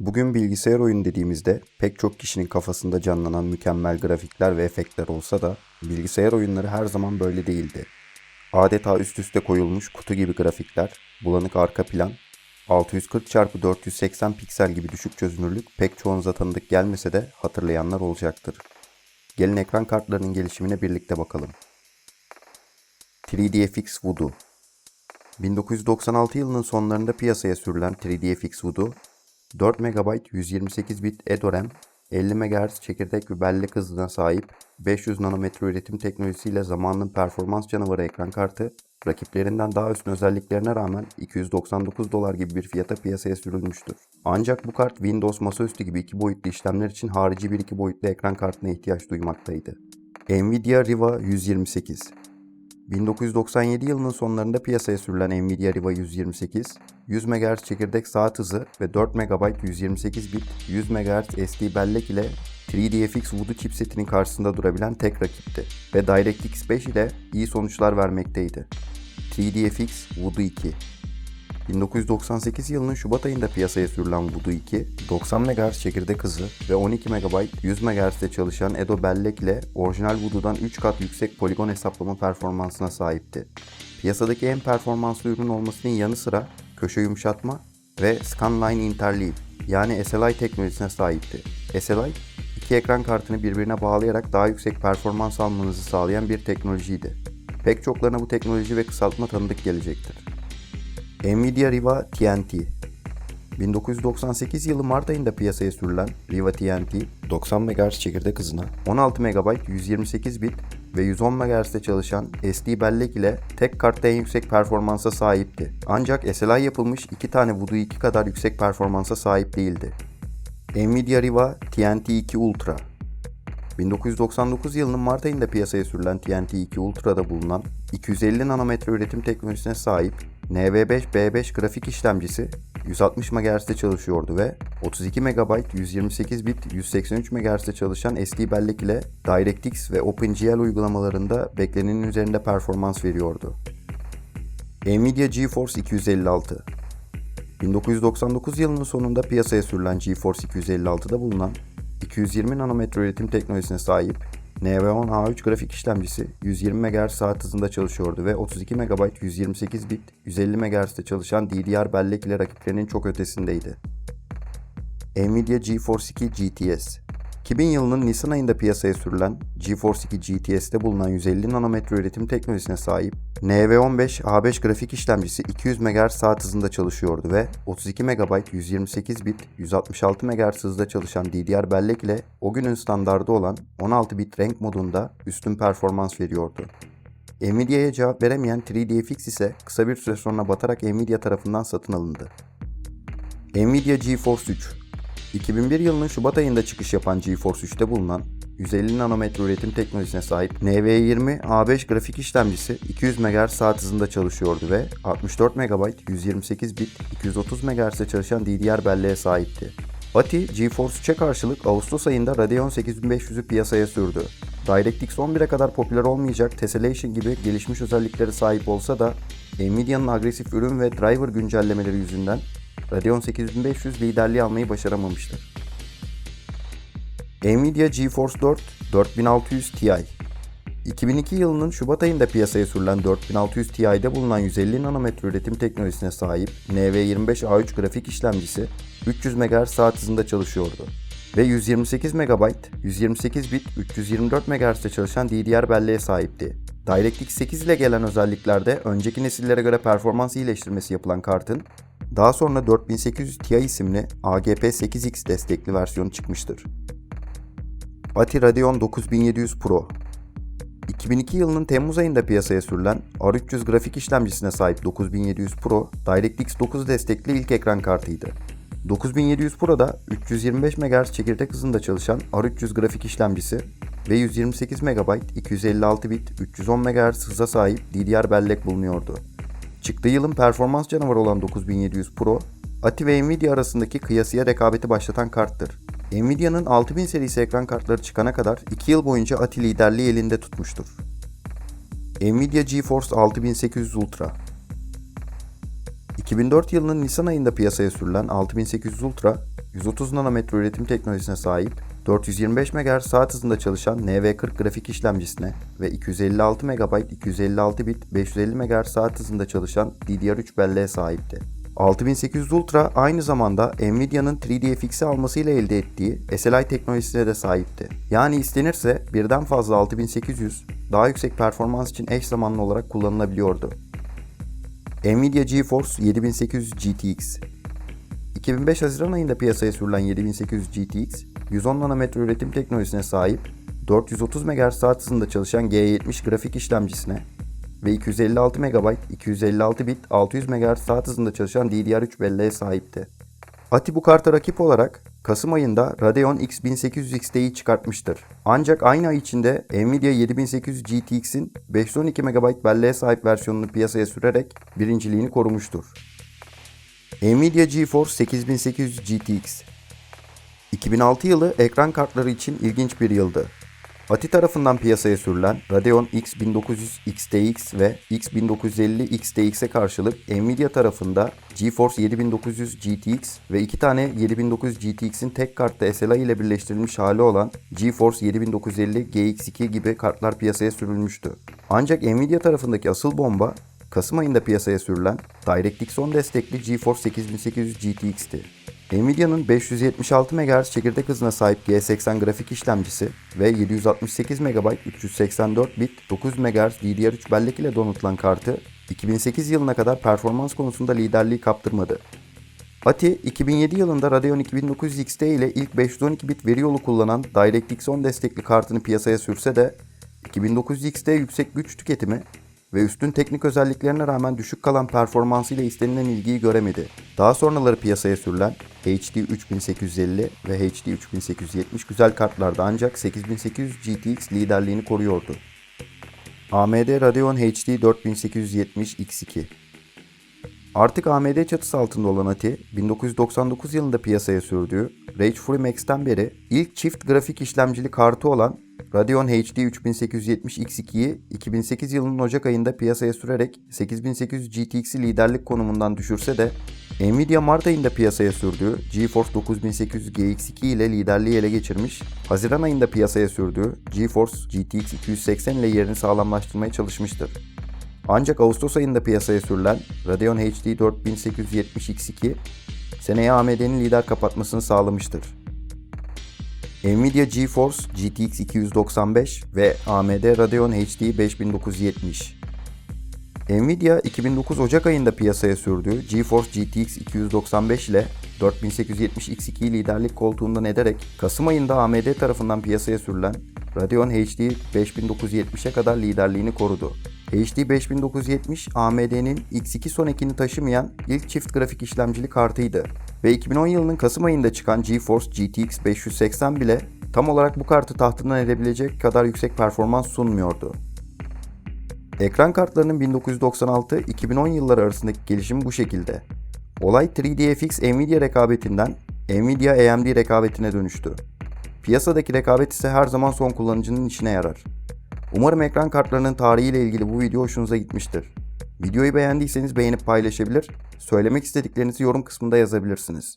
Bugün bilgisayar oyun dediğimizde pek çok kişinin kafasında canlanan mükemmel grafikler ve efektler olsa da bilgisayar oyunları her zaman böyle değildi. Adeta üst üste koyulmuş kutu gibi grafikler, bulanık arka plan, 640x480 piksel gibi düşük çözünürlük pek çoğunuza tanıdık gelmese de hatırlayanlar olacaktır. Gelin ekran kartlarının gelişimine birlikte bakalım. 3DFX Voodoo 1996 yılının sonlarında piyasaya sürülen 3DFX Voodoo, 4 MB 128 bit EDORAM, 50 MHz çekirdek ve bellek hızına sahip 500 nanometre üretim teknolojisiyle zamanının performans canavarı ekran kartı, rakiplerinden daha üstün özelliklerine rağmen 299 dolar gibi bir fiyata piyasaya sürülmüştür. Ancak bu kart Windows masaüstü gibi iki boyutlu işlemler için harici bir iki boyutlu ekran kartına ihtiyaç duymaktaydı. Nvidia Riva 128 1997 yılının sonlarında piyasaya sürülen Nvidia Riva 128, 100 MHz çekirdek saat hızı ve 4 MB 128 bit 100 MHz SD bellek ile 3DFX Voodoo chipsetinin karşısında durabilen tek rakipti ve DirectX 5 ile iyi sonuçlar vermekteydi. 3DFX Voodoo 2 1998 yılının Şubat ayında piyasaya sürülen Voodoo 2, 90 MHz çekirdek hızı ve 12 MB 100 MHz'de çalışan Edo bellek ile orijinal Voodoo'dan 3 kat yüksek poligon hesaplama performansına sahipti. Piyasadaki en performanslı ürün olmasının yanı sıra köşe yumuşatma ve Scanline Interleave yani SLI teknolojisine sahipti. SLI, iki ekran kartını birbirine bağlayarak daha yüksek performans almanızı sağlayan bir teknolojiydi. Pek çoklarına bu teknoloji ve kısaltma tanıdık gelecektir. Nvidia Riva TNT 1998 yılı Mart ayında piyasaya sürülen Riva TNT 90 MHz çekirdek hızına 16 MB 128 bit ve 110 MHz'de çalışan SD bellek ile tek kartta en yüksek performansa sahipti. Ancak SLI yapılmış iki tane Voodoo 2 kadar yüksek performansa sahip değildi. Nvidia Riva TNT 2 Ultra 1999 yılının Mart ayında piyasaya sürülen TNT 2 Ultra'da bulunan 250 nanometre üretim teknolojisine sahip NV5B5 grafik işlemcisi 160 MHz'de çalışıyordu ve 32 MB 128 bit 183 MHz'de çalışan SD bellek ile DirectX ve OpenGL uygulamalarında beklenenin üzerinde performans veriyordu. Nvidia GeForce 256 1999 yılının sonunda piyasaya sürülen GeForce 256'da bulunan 220 nanometre üretim teknolojisine sahip NV10A3 grafik işlemcisi 120 MHz saat hızında çalışıyordu ve 32 MB 128 bit 150 MHz'de çalışan DDR bellek ile rakiplerinin çok ötesindeydi. Nvidia GeForce 2 GTS 2000 yılının Nisan ayında piyasaya sürülen GeForce 2 GTS'te bulunan 150 nanometre üretim teknolojisine sahip NV15 A5 grafik işlemcisi 200 MHz hızında çalışıyordu ve 32 MB 128 bit 166 MHz hızda çalışan DDR bellek ile o günün standardı olan 16 bit renk modunda üstün performans veriyordu. Nvidia'ya cevap veremeyen 3DFX ise kısa bir süre sonra batarak Nvidia tarafından satın alındı. Nvidia GeForce 3 2001 yılının Şubat ayında çıkış yapan GeForce 3'te bulunan 150 nanometre üretim teknolojisine sahip NV20 A5 grafik işlemcisi 200 MHz saat hızında çalışıyordu ve 64 MB 128 bit 230 MHz'de çalışan DDR belleğe sahipti. ATI, GeForce 3'e karşılık Ağustos ayında Radeon 8500'ü piyasaya sürdü. DirectX 11'e kadar popüler olmayacak Tessellation gibi gelişmiş özelliklere sahip olsa da Nvidia'nın agresif ürün ve driver güncellemeleri yüzünden Radeon 8500 liderliği almayı başaramamıştır. Nvidia GeForce 4 4600 Ti 2002 yılının Şubat ayında piyasaya sürülen 4600 Ti'de bulunan 150 nanometre üretim teknolojisine sahip NV25A3 grafik işlemcisi 300 MHz saat hızında çalışıyordu ve 128 MB, 128 bit, 324 MHz'de çalışan DDR belleğe sahipti. DirectX 8 ile gelen özelliklerde önceki nesillere göre performans iyileştirmesi yapılan kartın daha sonra 4800 Ti isimli AGP 8X destekli versiyonu çıkmıştır. ATI Radeon 9700 Pro 2002 yılının Temmuz ayında piyasaya sürülen R300 grafik işlemcisine sahip 9700 Pro, DirectX 9 destekli ilk ekran kartıydı. 9700 Pro'da 325 MHz çekirdek hızında çalışan R300 grafik işlemcisi ve 128 MB 256 bit 310 MHz hıza sahip DDR bellek bulunuyordu. Çıktığı yılın performans canavarı olan 9700 Pro, ATI ve Nvidia arasındaki kıyasıya rekabeti başlatan karttır. Nvidia'nın 6000 serisi ekran kartları çıkana kadar 2 yıl boyunca ATI liderliği elinde tutmuştur. Nvidia GeForce 6800 Ultra 2004 yılının Nisan ayında piyasaya sürülen 6800 Ultra, 130 nanometre üretim teknolojisine sahip, 425 MHz saat hızında çalışan NV40 grafik işlemcisine ve 256 MB 256 bit 550 MHz saat hızında çalışan DDR3 belleğe sahipti. 6800 Ultra aynı zamanda Nvidia'nın 3DFX'i almasıyla elde ettiği SLI teknolojisine de sahipti. Yani istenirse birden fazla 6800 daha yüksek performans için eş zamanlı olarak kullanılabiliyordu. Nvidia GeForce 7800 GTX 2005 Haziran ayında piyasaya sürülen 7800 GTX, 110 nanometre üretim teknolojisine sahip, 430 MHz hızında çalışan G70 grafik işlemcisine ve 256 MB 256 bit 600 MHz hızında çalışan DDR3 belleğe sahipti. Ati bu karta rakip olarak Kasım ayında Radeon X1800 XT'yi çıkartmıştır. Ancak aynı ay içinde Nvidia 7800 GTX'in 512 MB belleğe sahip versiyonunu piyasaya sürerek birinciliğini korumuştur. Nvidia GeForce 8800 GTX 2006 yılı ekran kartları için ilginç bir yıldı. Ati tarafından piyasaya sürülen Radeon X1900 XTX ve X1950 XTX'e karşılık Nvidia tarafında GeForce 7900 GTX ve iki tane 7900 GTX'in tek kartta SLI ile birleştirilmiş hali olan GeForce 7950 GX2 gibi kartlar piyasaya sürülmüştü. Ancak Nvidia tarafındaki asıl bomba Kasım ayında piyasaya sürülen DirectX 10 destekli GeForce 8800 GTX'ti. Nvidia'nın 576 MHz çekirdek hızına sahip G80 grafik işlemcisi ve 768 MB 384 bit 9 MHz DDR3 bellek ile donutulan kartı 2008 yılına kadar performans konusunda liderliği kaptırmadı. ATI 2007 yılında Radeon 2900 XT ile ilk 512 bit veri yolu kullanan DirectX 10 destekli kartını piyasaya sürse de 2900 XT yüksek güç tüketimi ve üstün teknik özelliklerine rağmen düşük kalan performansıyla istenilen ilgiyi göremedi. Daha sonraları piyasaya sürülen HD 3850 ve HD 3870 güzel kartlarda ancak 8800 GTX liderliğini koruyordu. AMD Radeon HD 4870 X2 Artık AMD çatısı altında olan ATI, 1999 yılında piyasaya sürdüğü Rage Free Max'ten beri ilk çift grafik işlemcili kartı olan Radeon HD 3870 X2'yi 2008 yılının Ocak ayında piyasaya sürerek 8800 GTX'i liderlik konumundan düşürse de Nvidia Mart ayında piyasaya sürdüğü GeForce 9800 GX2 ile liderliği ele geçirmiş, Haziran ayında piyasaya sürdüğü GeForce GTX 280 ile yerini sağlamlaştırmaya çalışmıştır. Ancak Ağustos ayında piyasaya sürülen Radeon HD 4870 X2 seneye AMD'nin lider kapatmasını sağlamıştır. Nvidia GeForce GTX 295 ve AMD Radeon HD 5970 Nvidia 2009 Ocak ayında piyasaya sürdüğü GeForce GTX 295 ile 4870 X2'yi liderlik koltuğundan ederek Kasım ayında AMD tarafından piyasaya sürülen Radeon HD 5970'e kadar liderliğini korudu. HD 5970 AMD'nin X2 son ekini taşımayan ilk çift grafik işlemcili kartıydı ve 2010 yılının Kasım ayında çıkan GeForce GTX 580 bile tam olarak bu kartı tahtından edebilecek kadar yüksek performans sunmuyordu. Ekran kartlarının 1996-2010 yılları arasındaki gelişim bu şekilde. Olay 3DFX Nvidia rekabetinden Nvidia AMD rekabetine dönüştü. Piyasadaki rekabet ise her zaman son kullanıcının işine yarar. Umarım ekran kartlarının tarihiyle ilgili bu video hoşunuza gitmiştir. Videoyu beğendiyseniz beğenip paylaşabilir, söylemek istediklerinizi yorum kısmında yazabilirsiniz.